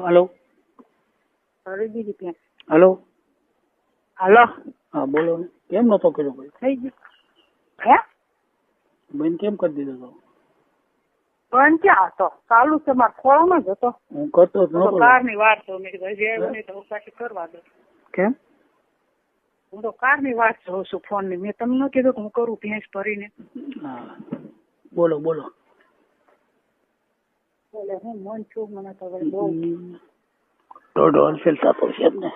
Hello. Hello. હાલો. હા બોલો ને. કેમ નતો કર્યો ભાઈ થઈ ગયું. હે? બેન કેમ કરી દીધો તો? પણ ક્યાં હતો? ચાલુ છે મારા ખોળામાં જ હતો. હું કરતો જ નતો કારની વાત તો મેં કીધું તો પાછી કરવા દો કેમ? હું તો કારની વાત જોઉં છું ફોનની મેં તમને કીધું કે હું કરું ભેંસ ભરીને. હા. બોલો બોલો. એટલે હું મન છું મને તો હવે બહુ દોઢ હોલસેલ થતો છે જ ને.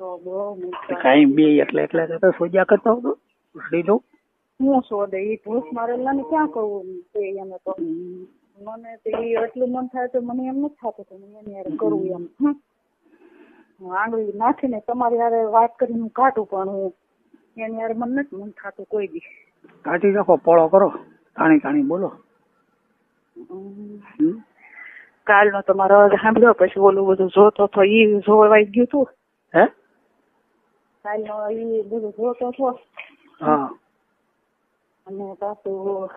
તો બહુ મન બે એટલે એટલે કરતા સોજા કરતા હતો લીધો હું શોધે ઈ ભૂસ મારેલા ને ક્યાં કહું? તે એને તો મને તો ઈ એટલું મન થાય તો મને એમ નથી થતું કે હું એની કરું એમ. હું આંગળી નાખીને તમારી હારે વાત કરીને હું કાઢું પણ હું એની હારે મને નથી મન થતું કોઈ દી. કાઢી નાખો પોળો કરો. તાણી તાણી બોલો? કાલનો તમારો અવાજ સાંભળ્યો પછી ઓલું બધું જોતો તો ઈ જોવાઈ ગયું તું? હે? કાલનો ઈ બધું જોતો હતો હા. અને પાછું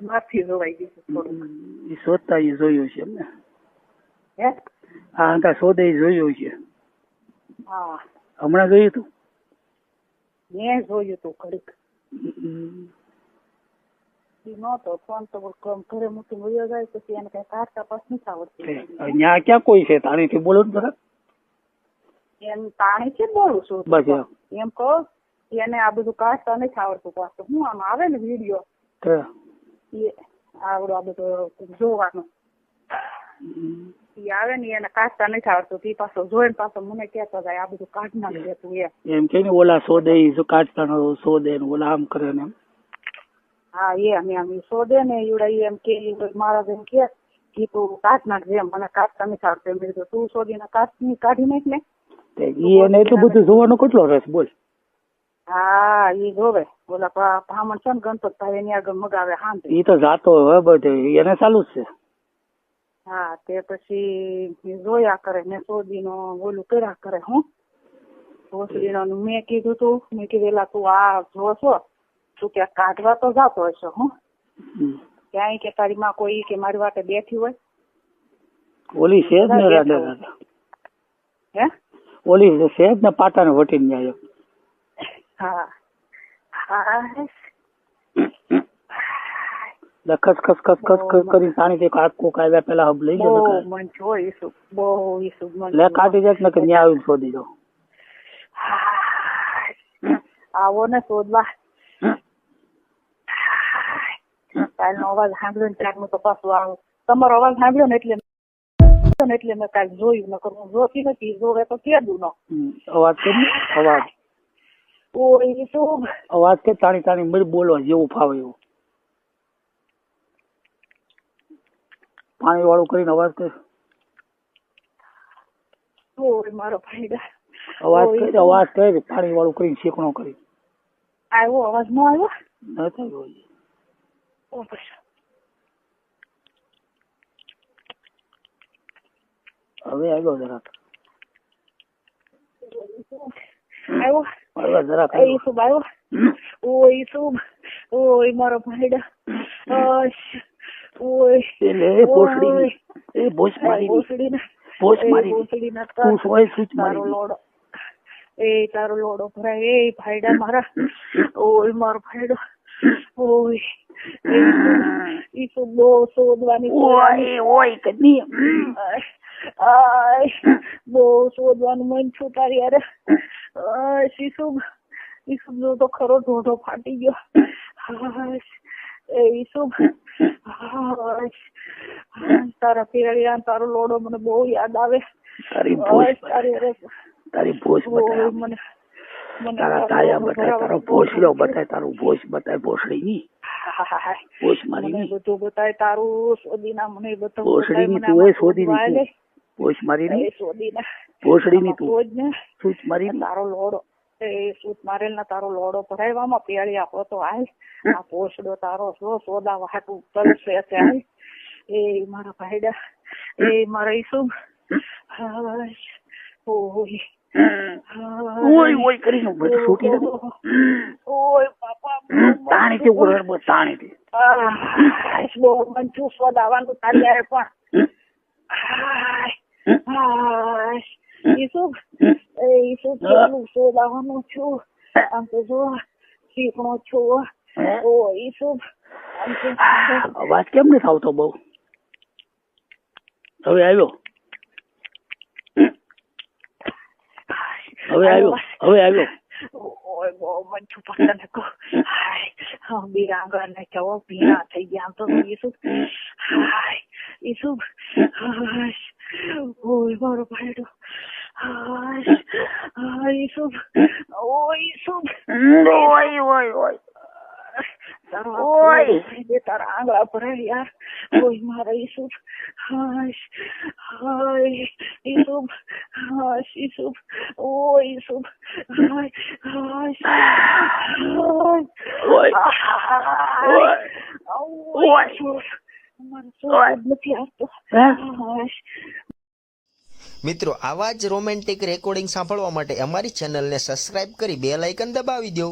માફી જોવાઈ ગયું થોડું એ શોધતા એ જોયું છે એમને. હે? હા અંકા શોધે ઈ જોયું છે. હા. હમણાં જોયું તું? મેં જોયું તું ઘડીક. નહોતો ફોન તો ઘરે મૂકીને વયો જાય પછી એને કઈ કાઢતા પાસ નથી આવડતી તે ક્યાં કોઈ છે તાણીથી બોલો ને જરા એમ તાણી છે બોલું છું બસ એમ. એમ કહો એને આ બધું કાઢતા નથી આવડતું પાછું હું આમ આવે ને વીડિયો એ આવડો આ બધો જોવાનો આવે ને એને કાઢતા નથી આવડતું ઈ પાછો જોઈને પાછો મને કહેતો જાય આ બધું કાઢ નાખી દેતું એમ કે ઓલા જો કાઢતા ન શોધે ઓલા આમ કરે ને એમ હા એમ અમે ઈ શોધે ને ઈવડે એમ કે મારા જેમ કે ઈ તું કાઢ નાખજે એમ મને કાચ તમે આવડતું મેં કીધું તું શોધીને કાઢ કાઢી નાખ ને. ઈ એને એટલું બધું જોવાનો કેટલો રસ બોલ. હા ઈ જોવે. બોલા બ્રાહ્મણ છે ને ગણપતભાઈ એની આગળ મગાવે હા ઈ તો જાતો હોય બધે. એને ચાલુ જ છે. હા તે પછી જોયા કરે ને સોદીનો ઓલું કર્યા કરે હું. ભોસડીનો ને મેં કીધું તું મેં કીધું તું આ જો છો કે કાઢવા તો જાતો હશે હું. ક્યાંય કે તારી માં કોઈ કે મારી વાટે બેઠી હોય. ઓલી છે જ ને રાડે રાડે હે? ઓલી છે જ ને પાટાને વટીને જાય હા. હા ખસ ખસ ખસ ખસ ખસ કરી સાણી તે કાક કોક આવ્યા પેલા હબ લઈ બહુ મન છો ઈસુ બહુ ઈસુ મન લે કાઢી જાય ને કે ન્યા આવીને શોધી દો આવો ને શોધવા. કાલનો અવાજ સાંભળ્યો ને ત્યારનું તો પાછું આવું. તમારો અવાજ સાંભળ્યો ને એટલે એટલે મેં કાલ જોયું નકર હું જોતી નથી જોવે તો કેદું નો. અવાજ કે અવાજ. ઓય તો અવાજ કે તાણી તાણી મળી બોલવા જેવું ફાવે એવું. પાણી વાળું કરીને અવાજ કે. ઓય મારો ફાયદા અવાજ કરી અવાજ કરી પાણી વાળું કરીને શેકણો કરી. આવ્યો અવાજ નો આવ્યો? ન થયો ઓ પછી હવે આવ્યો જરાક આવ્યો આવ્યો જરાક એ આવ્યો. આવ્યો હમ. ઓય મારો ભાઈડા ઓય એટલે એ ભોસડી એ ભોસ મારી ભોસડીના ભોસ એ મારી ભોસડીના તું તન. સોય સૂચ મારી લોડો એ તારો લોડો ભરાય એ ભાઈડા મારા ઓય મારો ભાઈડો ઓય એ બહુ શોધવાની ઓય ઓય કદી આય, બહુ શોધવાનું મન છું તારી યારે. આય, ઈસુ ઈસુ તો ખરો ઢોઢો ફાટી ગયો. હાય, એ ઈસુ હાય, હાય, તારા પેળિયા તારો લોડો મને બહુ યાદ આવે. તારી તારી ભોજ તારી બતાય. મને તારા તાયા બતાય તારો ભોસડો બતાય તારું ભોસ બતાય ભોસડી. મને બધું બતાય તારું મને બધું તું એ તું. સૂચ મારી લોડો. એ સૂત મારેલ ના તારો લોડો ભરાયવામાં પેળી આપો તો આય આ પોસડો તારો જો સોદા વાટ તલસે છે આય એ મારા ભાઈડા. એ મારા ઈસુ. ઓય. ઓય ઓય કરીને છૂટી ઓય તાણીથી ઉઘડ બસ તાણીથી. બહુ મન તારી પણ. છું? આમ તો જો છું ઓ અવાજ કેમ નથી આવતો બહુ? હવે આવ્યો? હવે આવ્યો? હવે આવ્યો? ઓય બહુ મચ્છું પસંદ કો હાય હા બિરાંગા ને કેવો ભીના થઈ ગયા આમ તો ઈસુબ હાય ઈસુબ હાશ ઓય મારો ભાઈડો હાશ હાય ઈસુબ ઓય ઈસુબ ઓય ઓય ઓય તારો ઓય. બે તારા આંગળા ભરાય યાર ઓય મારા ઈસુબ હાશ હાય ઈસુબ હાશ ઈસુબ ઓય ઈસુબ હાય હાશ હાય ઓય ઓય ઓય ઈસુબ મારો સોચ નથી આવતો હે હાશ મિત્રો, આવા જ રોમેન્ટિક રેકોર્ડિંગ સાંભળવા માટે અમારી ચેનલને સબસ્ક્રાઇબ કરી બે લાઇકન દબાવી દો.